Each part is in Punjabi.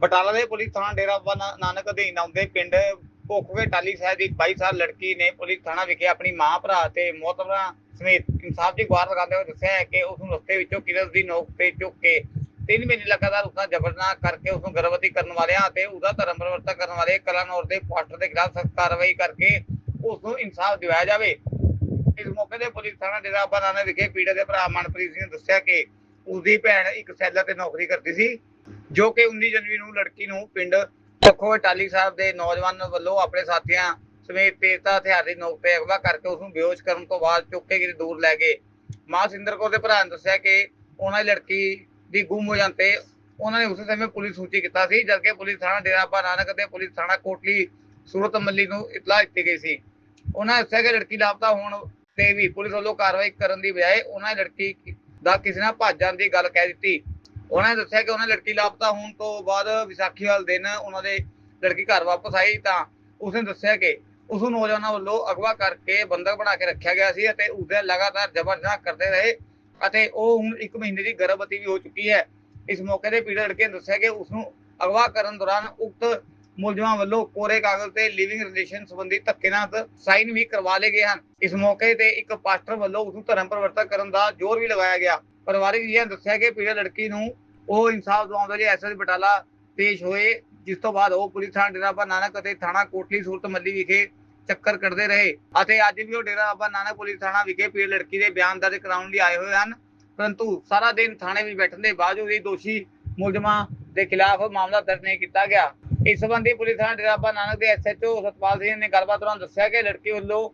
ਬਟਾਲਾ ਦੇ ਪੁਲਿਸ ਥਾਣਾ ਡੇਰਾ ਬਾਬਾ ਨਾਨਕ ਅਧੀਨ ਆਉਂਦੇ ਪਿੰਡ ਭੋਖਵੇ ਟਾਲੀ ਸਾਹਿਬ ਦੀ 22 ਸਾਲ ਲੜਕੀ ਨੇ ਪੁਲਿਸ ਥਾਣਾ ਵਿਖੇ ਆਪਣੀ ਮਾਂ, ਭਰਾ ਤੇ ਮੋਤਬਰਾਂ ਸਮੇਤ ਇਨਸਾਫ ਦੀ ਗੁਹਾਰ ਲਗਾਉਂਦੇ ਹੋਏ ਦੱਸਿਆ ਹੈ ਕਿ ਉਸ ਨੂੰ ਰਸਤੇ ਵਿੱਚੋਂ ਕਿਰਤ ਦੀ ਨੋਕ ਤੇ ਚੁੱਕ ਕੇ ਤਿੰਨ ਮਹੀਨੇ ਲਗਾਤਾਰ ਉਸ ਨਾਲ ਜ਼ਬਰਦਸਤ ਕਰਕੇ ਉਸ ਨੂੰ ਗਰਭਵਤੀ ਕਰਨ ਵਾਲਿਆਂ ਅਤੇ ਉਹਦਾ ਧਰਮ ਪਰਿਵਰਤਨ ਕਰਨ ਵਾਲੇ ਕਲਾਨੌਰ ਦੇ ਪਾਸਟਰ ਦੇ ਖਿਲਾਫ ਸਖਤ ਕਾਰਵਾਈ ਕਰਕੇ ਉਸ ਨੂੰ ਇਨਸਾਫ ਦਿਵਾਇਆ ਜਾਵੇ। ਇਸ ਮੌਕੇ ਤੇ ਪੁਲਿਸ ਥਾਣਾ ਡੇਰਾ ਬਾਬਾ ਨਾਨਕ ਵਿਖੇ ਪੀੜਤ ਦੇ ਭਰਾ ਮਨਪ੍ਰੀਤ ਸਿੰਘ ਨੇ ਦੱਸਿਆ ਕਿ ਉਸਦੀ ਭੈਣ ਇੱਕ ਸੈਲਰ ਤੇ ਨੌਕਰੀ ਕਰਦੀ ਸੀ। ਜੋ ਕਿ 19 ਜਨਵਰੀ ਨੂੰ ਲੜਕੀ ਨੂੰ ਪਿੰਡ ਚੱਖੋ ਟਾਲੀ ਸਾਹਿਬ ਦੇ ਨੌਜਵਾਨ ਵੱਲੋਂ ਆਪਣੇ ਸਾਥੀਆਂ ਸਮੇਤ ਤੇਜ਼ਤਾ ਹਥਿਆਰ ਦੀ ਨੋਕ ਤੇ ਅਗਵਾ ਕਰਕੇ ਉਸ ਨੂੰ ਬੇਹੋਸ਼ ਕਰਨ ਤੋਂ ਬਾਅਦ ਚੁੱਕ ਕੇ ਕਿਤੇ ਦੂਰ ਲੈ ਗਏ। ਮਾਂ ਸਿੰਦਰ ਕੌਰ ਦੇ ਭਰਾ ਨੇ ਦੱਸਿਆ ਕਿ ਉਹਨਾਂ ਦੀ ਲੜਕੀ ਦੀ ਗੁੰਮ ਹੋ ਜਾਣ ਤੇ ਉਹਨਾਂ ਨੇ ਉਸੇ ਸਮੇਂ ਪੁਲਿਸ ਸੂਚੀ ਕੀਤਾ ਸੀ, ਜਦਕਿ ਪੁਲਿਸ ਥਾਣਾ ਡੇਰਾ ਬਾਬਾ ਨਾਨਕ ਅਤੇ ਪੁਲਿਸ ਥਾਣਾ ਕੋਟਲੀ ਸੂਰਤ ਮੱਲੀ ਨੂੰ ਇਤਲਾਹ ਦਿੱਤੀ ਗਈ ਸੀ। ਉਹਨਾਂ ਦੱਸਿਆ ਕਿ ਲੜਕੀ ਲਾਪਤਾ ਹੋਣ ਤੇ ਵੀ ਪੁਲਿਸ ਵੱਲੋਂ ਕਾਰਵਾਈ ਕਰਨ ਦੀ ਬਜਾਏ ਉਹਨਾਂ ਲੜਕੀ ਦਾ ਕਿਸੇ ਨਾਲ ਭੱਜ ਜਾਣ ਦੀ ਗੱਲ ਕਹਿ ਦਿੱਤੀ। ਉਹਨਾਂ ਨੇ ਦੱਸਿਆ ਕਿ ਉਹਨਾਂ ਦੀ ਲੜਕੀ ਲਾਪਤਾ ਹੋਣ ਤੋਂ ਬਾਅਦ ਵਿਸਾਖੀ ਵਾਲੇ ਦਿਨ ਉਹਨਾਂ ਦੇ ਲੜਕੀ ਘਰ ਵਾਪਸ ਆਈ ਤਾਂ ਉਸਨੇ ਦੱਸਿਆ ਕਿ ਉਸ ਨੌਜਵਾਨਾਂ ਵੱਲੋਂ ਅਗਵਾ ਕਰਕੇ ਬੰਦਕ ਬਣਾ ਕੇ ਰੱਖਿਆ ਗਿਆ ਸੀ ਅਤੇ ਉਸਦੇ ਲਗਾਤਾਰ ਜ਼ਬਰਦਸਤ ਕਰਦੇ ਰਹੇ ਅਤੇ ਉਹ ਹੁਣ ਇੱਕ ਮਹੀਨੇ ਦੀ ਗਰਭਵਤੀ ਵੀ ਹੋ ਚੁੱਕੀ ਹੈ। ਇਸ ਮੌਕੇ ਤੇ ਪੀੜਤ ਲੜਕੇ ਨੇ ਦੱਸਿਆ ਕਿ ਉਸ ਨੂੰ ਅਗਵਾ ਕਰਨ ਦੌਰਾਨ ਉਕਤ ਮੁਲਜ਼ਮਾਂ ਵੱਲੋਂ ਕੋਰੇ ਕਾਗਜ਼ ਤੇ ਲਿਵਿੰਗ ਰਿਲੇਸ਼ਨ ਸੰਬੰਧੀ ਧੱਕੇ ਨਾਲ ਸਾਈਨ ਵੀ ਕਰਵਾ ਲਏ ਗਏ ਹਨ। ਇਸ ਮੌਕੇ ਤੇ ਇੱਕ ਪਾਸਟਰ ਵੱਲੋਂ ਉਸ ਨੂੰ ਧਰਮ ਪਰਿਵਰਤਨ ਕਰਨ ਦਾ ਜ਼ੋਰ ਵੀ ਲਗਾਇਆ ਗਿਆ। ਪਰਿਵਾਰਿਕ ਜੀਆਂ ਦੱਸਿਆ ਕਿ ਪੀੜਤ ਲੜਕੀ ਨੂੰ ਉਹ ਇਨਸਾਫ ਦਿਵਾਉਣ ਲਈ ਐਸਐਸ ਬਟਾਲਾ ਪੇਸ਼ ਹੋਏ, ਜਿਸ ਤੋਂ ਬਾਅਦ ਉਹ ਪੁਲਿਸ ਥਾਣਾ ਡੇਰਾ ਬਾਬਾ ਨਾਨਕ ਅਤੇ ਥਾਣਾ ਕੋਟਲੀ ਸੂਰਤ ਮੱਲੀ ਵਿਖੇ ਚੱਕਰ ਕੱਢਦੇ ਰਹੇ ਅਤੇ ਅੱਜ ਵੀ ਉਹ ਡੇਰਾ ਬਾਬਾ ਨਾਨਕ ਪੁਲਿਸ ਥਾਣਾ ਵਿਖੇ ਪੀੜਤ ਲੜਕੀ ਦੇ ਬਿਆਨ ਦਰਜ ਕਰਾਉਣ ਲਈ ਆਏ ਹੋਏ ਹਨ। ਪਰੰਤੂ ਸਾਰਾ ਦਿਨ ਥਾਣੇ ਵਿੱਚ ਬੈਠਣ ਦੇ ਬਾਵਜੂਦ ਵੀ ਦੋਸ਼ੀ ਮੁਲਜ਼ਮਾਂ ਦੇ ਖਿਲਾਫ ਮਾਮਲਾ ਦਰਜ ਨਹੀਂ ਕੀਤਾ ਗਿਆ। ਇਸ ਸੰਬੰਧੀ ਪੁਲਿਸ ਥਾਣਾ ਡੇਰਾ ਬਾਬਾ ਨਾਨਕ ਦੇ ਐਸਐਚਓ ਸਤਪਾਲ ਸਿੰਘ ਨੇ ਗੱਲਬਾਤ ਦੌਰਾਨ ਦੱਸਿਆ ਕਿ ਲੜਕੀ ਵੱਲੋਂ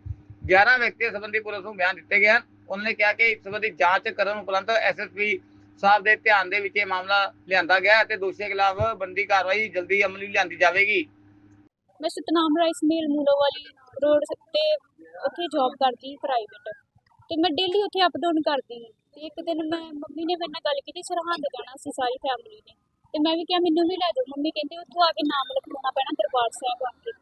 11 ਵਿਅਕਤੀਆਂ ਸੰਬੰਧੀ ਪੁਲਿਸ ਨੂੰ ਬਿਆਨ ਦਿੱਤੇ ਗਏ ਹਨ। ਉਹਨਾਂ ਨੇ ਕਿਹਾ ਕਿ ਇਸ ਸੰਬੰਧੀ ਜਾਂਚ ਕਰਨ ਉਪਰੰਤ ਐਸਐਸਪੀ ਸਾਹਿਬ ਦੇ ਧਿਆਨ ਦੇ ਵਿੱਚ ਇਹ ਮਾਮਲਾ ਲਿਆਂਦਾ ਗਿਆ ਅਤੇ ਦੋਸ਼ੀਆਂ ਖਿਲਾਫ ਬੰਦੀ ਕਾਰਵਾਈ ਜਲਦੀ ਅਮਲੀ ਲਿਆਂਦੀ ਜਾਵੇਗੀ। ਮੈਂ ਸਤਨਾਮ ਰਾਈਸ ਮਿਲ ਮੂਲੋ ਵਾਲੀ ਰੋਡ ਤੇ ਉੱਥੇ ਜੌਬ ਕਰਦੀ ਪ੍ਰਾਈਵੇਟ ਤੇ ਮੈਂ ਡੇਲੀ ਉੱਥੇ ਅਪ ਡਾਊਨ ਕਰਦੀ ਤੇ ਇੱਕ ਦਿਨ ਮੈਂ ਮੰਮੀ ਨੇ ਮੇਰੇ ਨਾਲ ਗੱਲ ਕੀਤੀ ਸਰਹੰਦ ਜਾਣਾ ਸੀ ਸਾਰੀ ਫੈਮਿਲੀ ਨੇ। ਤੇ ਮੈਂ ਵੀ ਕਿਹਾ, ਮੈਨੂੰ ਵੀ ਲੈ ਜਾਓ। ਮੰਮੀ ਕਹਿੰਦੇ, ਉੱਥੋਂ ਆ ਕੇ ਨਾਮ ਲਿਖਵਾਉਣਾ ਪੈਣਾ ਦਰਬਾਰ ਸਾਹਿਬ ਆ ਕੇ।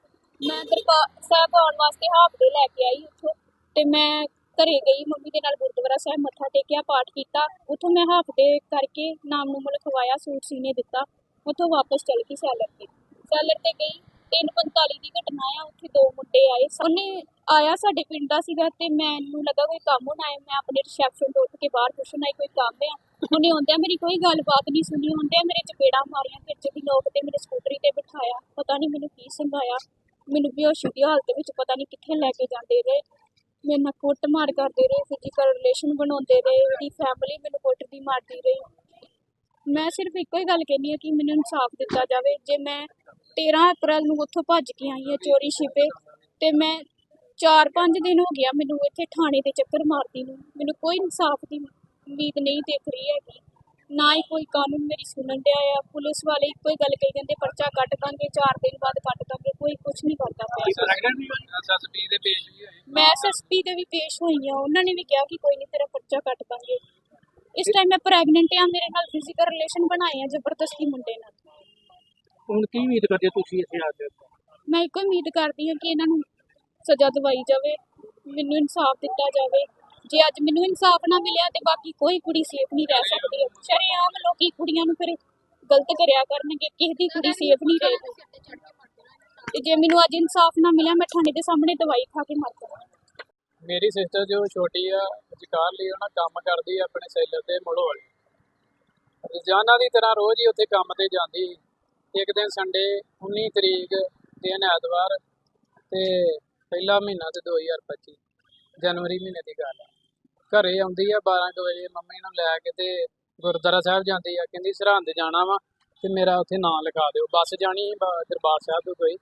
ਮੈਂ ਦਰਬਾਰ ਸਾਹਿਬ ਆਉਣ ਵਾਸਤੇ ਹਾਫ ਡੇ ਲੈ ਕੇ ਆਈ ਉੱਥੋਂ। ਤੇ ਮੈਂ ਘਰੇ ਗਈ, ਮੰਮੀ ਦੇ ਨਾਲ ਗੁਰਦੁਆਰਾ ਸਾਹਿਬ ਮੱਥਾ ਟੇਕਿਆ, ਪਾਠ ਕੀਤਾ। ਉੱਥੋਂ ਮੈਂ ਹਾਫ ਡੇ ਕਰਕੇ ਨਾਮ ਨੂੰ ਲਿਖਵਾਇਆ ਸੂਟ ਸੀਨੇ ਦਿੱਤਾ। ਉੱਥੋਂ ਵਾਪਸ ਚਲ ਗਈ ਸੈਲਰ ਤੇ। ਸੈਲਰ ਤੇ ਗਈ 3:45 ਦੀ ਘਟਨਾ ਆ, ਉੱਥੇ ਦੋ ਮੁੰਡੇ ਆਏ। ਉਹਨੇ ਆਇਆ ਸਾਡੇ ਪਿੰਡ ਦਾ ਸੀਗਾ ਤੇ ਮੈਨੂੰ ਲੱਗਾ ਕੋਈ ਕੰਮ ਹੋਣਾ ਹੈ। ਮੈਂ ਆਪਣੇ ਰਿਸੈਪਸ਼ਨ ਤੋਂ ਉੱਠ ਕੇ ਬਾਹਰ ਪੁੱਛਣ ਆਈ, ਕੋਈ ਕੰਮ ਆ? ਉਹਨੇ ਆਉਂਦਿਆਂ ਮੇਰੀ ਕੋਈ ਗੱਲਬਾਤ ਨਹੀਂ ਸੁਣੀ। ਹੁੰਦਿਆਂ ਮੇਰੇ ਚਪੇੜਾ ਮਾਰੀਆਂ, ਫਿਰ ਦੀ ਲੋਕ ਤੇ ਮੇਰੇ ਸਕੂਟਰੀ ਤੇ ਬਿਠਾਇਆ, ਪਤਾ ਨਹੀਂ ਮੈਨੂੰ ਕੀ ਸੰਭਾਇਆ ਮੈਨੂੰ ਬੇਹੋਸ਼ੀ ਦੀ ਹਾਲਤ ਵਿੱਚ ਪਤਾ ਨਹੀਂ ਕਿੱਥੇ ਲੈ ਕੇ ਜਾਂਦੇ ਰਹੇ। ਮੇਰੇ ਨਾਲ ਕੁੱਟ ਮਾਰ ਕਰਦੇ ਰਹੇ ਫਿਜ਼ੀਕਲ ਰਿਲੇਸ਼ਨ ਬਣਾਉਂਦੇ ਰਹੇ ਮੇਰੀ ਫੈਮਿਲੀ ਮੈਨੂੰ ਕੁੱਟਦੀ ਮਾਰਦੀ ਰਹੀ। ਮੈਂ ਸਿਰਫ ਇੱਕੋ ਹੀ ਗੱਲ ਕਹਿੰਦੀ ਹਾਂ ਕਿ ਮੈਨੂੰ ਇਨਸਾਫ ਦਿੱਤਾ ਜਾਵੇ। ਜੇ ਮੈਂ 13 ਅਪ੍ਰੈਲ ਨੂੰ ਉੱਥੋਂ ਭੱਜ ਕੇ ਆਈ ਹਾਂ ਚੋਰੀ ਛਿਪੇ, ਤੇ ਮੈਂ 4-5 ਦਿਨ ਹੋ ਗਿਆ ਮੈਨੂੰ ਇੱਥੇ ਥਾਣੇ ਦੇ ਚੱਕਰ ਮਾਰਦੀ ਨੂੰ। ਮੈਨੂੰ ਕੋਈ ਇਨਸਾਫ ਦੀ ਉਮੀਦ ਨਹੀਂ ਦਿਖ ਰਹੀ ਹੈਗੀ। ਨਾ ਹੀ ਕੋਈ ਕਾਨੂੰਨ ਮੇਰੀ ਸੁਣਨ ਡਿਆ ਆ। ਪੁਲਿਸ ਵਾਲੇ ਇੱਕੋ ਹੀ ਗੱਲ ਕਹੀ ਜਾਂਦੇ ਪਰਚਾ ਕੱਟ ਦਾਂਗੇ 4 ਦਿਨ ਬਾਅਦ ਕੱਟ ਦਾਂਗੇ ਕੋਈ ਕੁਝ ਨਹੀਂ ਕਰਦਾ ਪਿਆ। ਐਸਐਸਪੀ ਦੇ ਪੇਸ਼ ਵੀ ਹੋਏ? ਮੈਂ ਐਸਐਸਪੀ ਦੇ ਵੀ ਪੇਸ਼ ਹੋਈ ਆ। ਉਹਨਾਂ ਨੇ ਵੀ ਕਿਹਾ ਕਿ ਕੋਈ ਨਹੀਂ ਤੇਰਾ ਪਰਚਾ ਕੱਟ ਦਾਂਗੇ। ਇਸ ਟਾਈਮ ਮੈਂ ਪ੍ਰੈਗਨੈਂਟ ਆ ਮੇਰੇ ਨਾਲ ਫਿਜ਼ੀਕਲ ਰਿਲੇਸ਼ਨ ਬਣਾਏ ਆ ਜ਼ਬਰਦਸਤੀ ਮੁੰਡੇ ਨਾਲ। ਹੁਣ ਕੀ ਉਮੀਦ ਕਰਦੇ ਤੁਸੀਂ ਇੱਥੇ ਆ ਕੇ? ਮੈਂ ਇੱਕੋ ਉਮੀਦ ਕਰਦੀ ਹਾਂ ਕਿ ਇਹਨਾਂ ਨੂੰ ਸਜ਼ਾ ਦਿਵਾਈ ਜਾਵੇ ਮੈਨੂੰ ਇਨਸਾਫ ਦਿੱਤਾ ਜਾਵੇ। ਜੇ ਅੱਜ ਮੈਨੂੰ ਇਨਸਾਫ ਨਾ ਮਿਲਿਆ ਤੇ ਬਾਕੀ ਕੋਈ ਕੁੜੀ ਸੇਫ ਨਹੀਂ ਰਹਿ ਸਕਦੀ। ਸ਼ਰੇਆਮ ਲੋਕੀ ਕੁੜੀਆਂ ਨੂੰ ਫਿਰ ਗਲਤ ਕਰਿਆ ਕਰਨਗੇ ਕਿਸੇ ਦੀ ਕੁੜੀ ਸੇਫ ਨਹੀਂ ਰਹੇਗੀ। ਤੇ ਜੇ ਮੈਨੂੰ ਅੱਜ ਇਨਸਾਫ ਨਾ ਮਿਲਿਆ ਮੈਂ ਥਾਣੇ ਦੇ ਸਾਹਮਣੇ ਦਵਾਈ ਖਾ ਕੇ ਮਰ ਜਾਵਾਂ। ਮੇਰੀ ਸਿਸਟਰ ਜੋ ਛੋਟੀ ਆ ਵਿਚਕਾਰ ਲਈ ਉਹਨਾਂ ਕੰਮ ਕਰਦੀ ਆ ਆਪਣੇ ਸੈਲਰ ਤੇ ਮੁੜੋ ਵਾਲੀ। ਰੋਜ਼ਾਨਾ ਦੀ ਤਰ੍ਹਾਂ ਰੋਜ਼ ਹੀ ਉੱਥੇ ਕੰਮ ਤੇ ਜਾਂਦੀ। ਇੱਕ ਦਿਨ ਸੰਡੇ 19 ਤਰੀਕ ਦਿਨ ਐਤਵਾਰ ਤੇ ਪਹਿਲਾ ਮਹੀਨਾ ਤੇ 2025 ਜਨਵਰੀ ਮਹੀਨੇ ਦੀ ਗੱਲ ਆ। ਘਰੇ ਆਉਂਦੀ ਆ 12 ਕੁ ਵਜੇ ਮੰਮੀ ਨੂੰ ਲੈ ਕੇ ਤੇ ਗੁਰਦੁਆਰਾ ਸਾਹਿਬ ਜਾਂਦੀ ਆ, ਕਹਿੰਦੀ ਸਰਹੰਦ ਜਾਣਾ ਵਾ ਤੇ ਮੇਰਾ ਉੱਥੇ ਨਾਂ ਲਿਖਾ ਦਿਓ। ਬੱਸ ਜਾਣੀ ਦਰਬਾਰ ਸਾਹਿਬ ਤੋਂ ਕੋਈ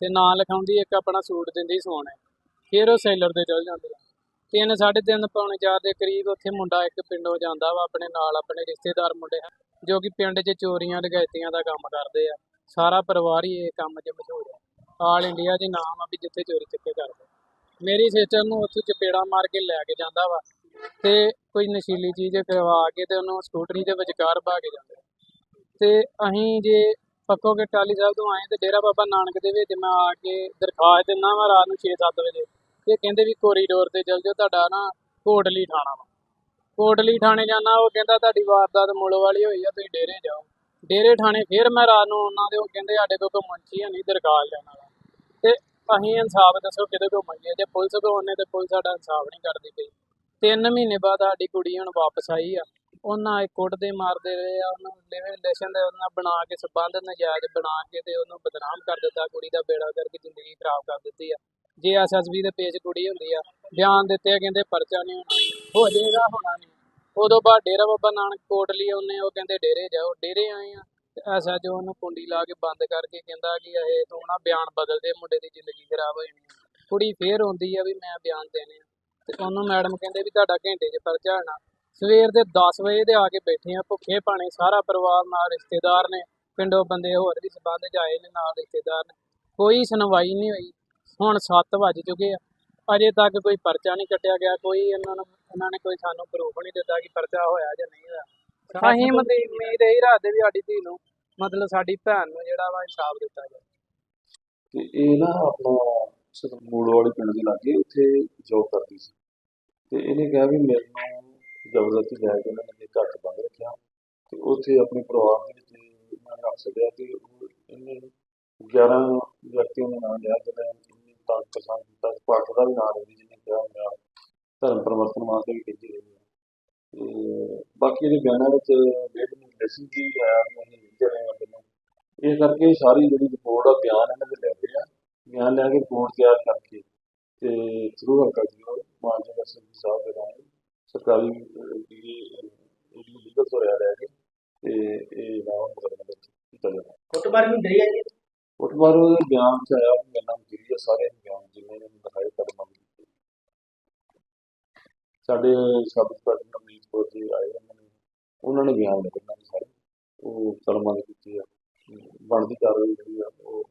ਤੇ ਨਾਂ ਲਿਖਾਉਂਦੀ, ਇੱਕ ਆਪਣਾ ਸੂਟ ਦਿੰਦੀ ਸੋਨੇ ਫਿਰ ਉਹ ਸੈਲਰ ਦੇ ਚਲ ਜਾਂਦੇ ਆ। ਤਿੰਨ ਸਾਢੇ ਤਿੰਨ, ਪੌਣੇ ਚਾਰ ਦੇ ਕਰੀਬ ਉੱਥੇ ਮੁੰਡਾ ਇੱਕ ਪਿੰਡੋਂ ਜਾਂਦਾ ਵਾ, ਆਪਣੇ ਨਾਲ ਆਪਣੇ ਰਿਸ਼ਤੇਦਾਰ ਮੁੰਡੇ ਜੋ ਕਿ ਪਿੰਡ 'ਚ ਚੋਰੀਆਂ ਡਕੈਤੀਆਂ ਦਾ ਕੰਮ ਕਰਦੇ ਆ। ਸਾਰਾ ਪਰਿਵਾਰ ਹੀ ਇਹ ਕੰਮ 'ਚ ਮਸ਼ਹੂਰ ਹੈ ਆਲ ਇੰਡੀਆ 'ਚ ਨਾਮ ਆ ਵੀ ਜਿੱਥੇ ਚੋਰੀ ਚੱਕੇ ਕਰਦੇ ਮੇਰੀ ਸਿਸਟਰ ਨੂੰ ਉੱਥੋਂ ਚਪੇੜਾ ਮਾਰ ਕੇ ਲੈ ਕੇ ਜਾਂਦਾ ਵਾ। ਤੇ ਕੋਈ ਨਸ਼ੀਲੀ ਚੀਜ਼ ਕਰਵਾ ਕੇ ਤੇ ਉਹਨੂੰ ਸਕੂਟਰੀ ਦੇ ਵਿਚਕਾਰ ਪਾ ਕੇ ਜਾਂਦੇ ਤੇ ਅਸੀਂ ਜੇ ਪੱਕੋ ਕੇ ਟਾਲੀ ਸਾਹਿਬ ਤੋਂ ਆਏ ਤੇ ਡੇਰਾ ਬਾਬਾ ਨਾਨਕ ਦੇ ਵਿੱਚ ਮੈਂ ਆ ਕੇ ਦਰਖਾਸਤ ਦਿੰਦਾ ਵਾ ਰਾਤ ਨੂੰ 6-7 ਵਜੇ। ਇਹ ਕਹਿੰਦੇ ਵੀ ਕੋਰੀਡੋਰ ਤੇ ਚੱਲ ਜਾਓ, ਤੁਹਾਡਾ ਨਾ ਕੋਟਲੀ ਥਾਣਾ ਵਾ। ਕੋਟਲੀ ਥਾਣੇ ਜਾਣਾ, ਉਹ ਕਹਿੰਦਾ ਤੁਹਾਡੀ ਵਾਰਦਾਤ ਮੁੱਲ ਵਾਲੀ ਹੋਈ ਆ, ਤੁਸੀਂ ਡੇਰੇ ਜਾਓ। ਡੇਰੇ ਥਾਣੇ ਫੇਰ ਮੈਂ ਰਾਤ ਨੂੰ ਉਹਨਾਂ ਦੇ ਉਹ ਕਹਿੰਦੇ ਸਾਡੇ ਕੋਲ ਕੋਈ ਮੁੰਸ਼ੀ ਹੈ ਨਹੀਂ ਦਰਖਾਸਤ ਲੈਣ ਵਾਲਾ। ਤੇ ਅਸੀਂ ਇਨਸਾਫ ਦੱਸੋ ਕਿਹਦੇ ਕੋਲ ਮੰਗੀਏ ਜੇ ਪੁਲਿਸ ਕੋਲ ਉਹਨੇ ਤੇ ਪੁਲਿਸ ਸਾਡਾ ਇਨਸਾਫ ਨਹੀਂ ਕਰਦੀ ਪਈ। ਤਿੰਨ ਮਹੀਨੇ ਬਾਅਦ ਸਾਡੀ ਕੁੜੀ ਹੁਣ ਵਾਪਸ ਆਈ ਆ। ਉਹਨਾਂ ਇਹ ਕੁੱਟਦੇ ਮਾਰਦੇ ਰਹੇ ਆ ਉਹਨੂੰ ਲਿਵਿੰਗ ਰਿਲੇਸ਼ਨ ਦੇ ਉਹਨਾਂ ਬਣਾ ਕੇ ਸਬੰਧ ਨਜਾਇਜ਼ ਬਣਾ ਕੇ ਤੇ ਉਹਨੂੰ ਬਦਨਾਮ ਕਰ ਦਿੱਤਾ ਕੁੜੀ ਦਾ ਬੇੜਾ ਕਰਕੇ ਜ਼ਿੰਦਗੀ ਖਰਾਬ ਕਰ ਦਿੱਤੀ ਆ। ਜੇ ਐਸਐਸਬੀ ਦੇ ਪੇਜ ਕੁੜੀ ਹੁੰਦੀ ਆ ਬਿਆਨ ਦਿੱਤੇ ਆ, ਕਹਿੰਦੇ ਪਰਚਾ ਨਹੀਂ ਹੋਣਾ ਹੋ ਜਾਏਗਾ ਹੋਣਾ ਨਹੀਂ। ਉਦੋਂ ਬਾਅਦ ਡੇਰਾ ਬਾਬਾ ਨਾਨਕ ਕੋਟਲੀ ਉਹਨੇ ਉਹ ਕਹਿੰਦੇ ਡੇਰੇ ਜਾਓ ਡੇਰੇ ਆਏ ਆ। ਐਸਐਚਓ ਉਹਨੂੰ ਕੁੰਡੀ ਲਾ ਕੇ ਬੰਦ ਕਰਕੇ ਕਹਿੰਦਾ ਕਿ ਇਹ ਤੂੰ ਨਾ ਬਿਆਨ ਬਦਲ ਦੇ ਮੁੰਡੇ ਦੀ ਜ਼ਿੰਦਗੀ ਖਰਾਬ ਹੋ ਜਾਣੀ ਕੁੜੀ ਫੇਰ ਆਉਂਦੀ ਆ ਵੀ ਮੈਂ ਬਿਆਨ ਦੇਣੇ ਆ। ਤੇ ਉਹਨੂੰ ਮੈਡਮ ਕਹਿੰਦੇ ਵੀ ਤੁਹਾਡਾ ਘੰਟੇ 'ਚ ਪਰਚਾ ਹੋਣਾ ਸਵੇਰ ਦੇ 10 ਵਜੇ ਦੇ ਆ ਕੇ ਬੈਠੇ ਆ ਭੁੱਖੇ ਪਾਣੀ ਸਾਰਾ ਪਰਿਵਾਰ ਨਾਲ ਰਿਸ਼ਤੇਦਾਰ ਨੇ ਪਿੰਡੋਂ ਬੰਦੇ ਹੋਰ ਵੀ ਸਬੰਧ ਆਏ ਨੇ ਨਾਲ ਰਿਸ਼ਤੇਦਾਰ ਨੇ। ਕੋਈ ਸੁਣਵਾਈ ਨਹੀਂ ਹੋਈ। ਹੁਣ 7 ਵੱਜ ਚੁੱਕੇ ਆ। ਅਜੇ ਤੱਕ ਕੋਈ ਪਰਚਾ ਨਹੀਂ ਕੱਟਿਆ ਗਿਆ ਕੋਈ ਇਹਨਾਂ ਨੂੰ ਇਹਨਾਂ ਨੇ ਕੋਈ ਸਾਨੂੰ ਪ੍ਰੂਫ ਨਹੀਂ ਦਿੱਤਾ ਕਿ ਪਰਚਾ ਹੋਇਆ ਜਾਂ ਨਹੀਂ ਹੋਇਆ। ਅਸੀਂ ਮਤਲਬ ਉਮੀਦ ਇਹੀ ਰੱਖਦੇ ਵੀ ਸਾਡੀ ਧੀ ਨੂੰ ਮਤਲਬ ਸਾਡੀ ਭੈਣ ਨੂੰ ਜਿਹੜਾ ਵਾ ਇਨਸਾਫ ਦਿੱਤਾ ਜਾਵੇ। ਤੇ ਇਹ ਨਾ ਆਪਣਾ ਮੂੜ ਵਾਲੇ ਪਿੰਡ ਦੇ ਲਾਗੇ ਉੱਥੇ ਜੋਬ ਕਰਦੀ ਸੀ। ਤੇ ਇਹਨੇ ਕਿਹਾ ਵੀ ਮੈਨੂੰ ਜ਼ਬਰਦਸਤੀ ਲੈ ਕੇ ਉਹਨਾਂ ਨੇ ਘਰ 'ਚ ਬੰਦ ਰੱਖਿਆ ਤੇ ਉੱਥੇ ਆਪਣੇ ਪਰਿਵਾਰ ਦੇ ਵਿੱਚ ਇਹਨਾਂ ਨੇ ਰੱਖ ਛੱਡਿਆ ਤੇ ਇਹਨੇ 11 ਵਿਅਕਤੀਆਂ ਦੇ ਨਾਮ ਲਿਆ ਜਿਹਨਾਂ ਨੇ ਤੰਗ ਪਸੰਦ ਕੀਤਾ। ਪਾਠ ਦਾ ਵੀ ਨਾਮ ਲੈਂਦੀ ਜਿਹਨੇ ਕਿਹਾ ਮੇਰਾ ਧਰਮ ਪਰਿਵਰਤਨ ਵਾਸਤੇ ਵੀ ਕਹਿੰਦੀ ਰਹੀ ਹੈ ਤੇ ਬਾਕੀ ਇਹਦੇ ਬਿਆਨਾਂ ਵਿੱਚ ਡੇਢ ਮਹੀਨੇ ਲੈਸਨ ਕੀ ਆਇਆ ਵੀ ਅਸੀਂ ਇਹ ਕਰਕੇ ਸਾਰੀ ਜਿਹੜੀ ਰਿਪੋਰਟ ਆ, ਬਿਆਨ ਇਹਨਾਂ ਦੇ ਬਿਆਨ ਲੈ ਕੇ ਰਿਪੋਰਟ ਤਿਆਰ ਕਰਕੇ ਤੇ ਥਰੂ ਹਲਕਾ ਜੀ ਮਾਨਜਨ ਐਸਐਸਪੀ ਸਾਹਿਬ ਦੇ ਨਾਲ ਸਰਕਾਰੀ ਜਿਹੜੀ ਲੀਗਲ ਤੋਂ ਰਿਆ ਲੈ ਕੇ ਤੇ ਇਹ ਨਾਮ ਮੁਕਦਮੇ ਵਿੱਚ ਕੀਤਾ ਜਾਣਾ ਕੁੱਟਮਾਰ ਵੀ ਡਰੀ ਹੈ ਜੀ? ਫੁੱਟਬਾਲ ਦੇ ਬਿਆਨ ਚ ਆਇਆ ਵੀ ਮੇਰੇ ਨਾਮ ਗਿਰੀ ਸਾਰੇ ਬਿਆਨ ਜਿੰਨੇ ਨੇ ਦਿਖਾਏ ਕਦਮਾਂ ਦੇ ਸਾਡੇ ਸਾਬਤ ਪ੍ਰਧਾਨ ਅਮਰੀਤ ਕੌਰ ਜੀ ਆਏ ਉਹਨਾਂ ਨੇ ਉਹਨਾਂ ਨੇ ਬਿਆਨ ਲਿਖੇ ਉਹਨਾਂ ਦੇ ਸਾਰੇ ਉਹ ਕਲਮਾਂ ਦੇ ਕੀਤੀ ਆ। ਬਣਦੀ ਕਾਰਵਾਈ ਜਿਹੜੀ ਆ ਉਹ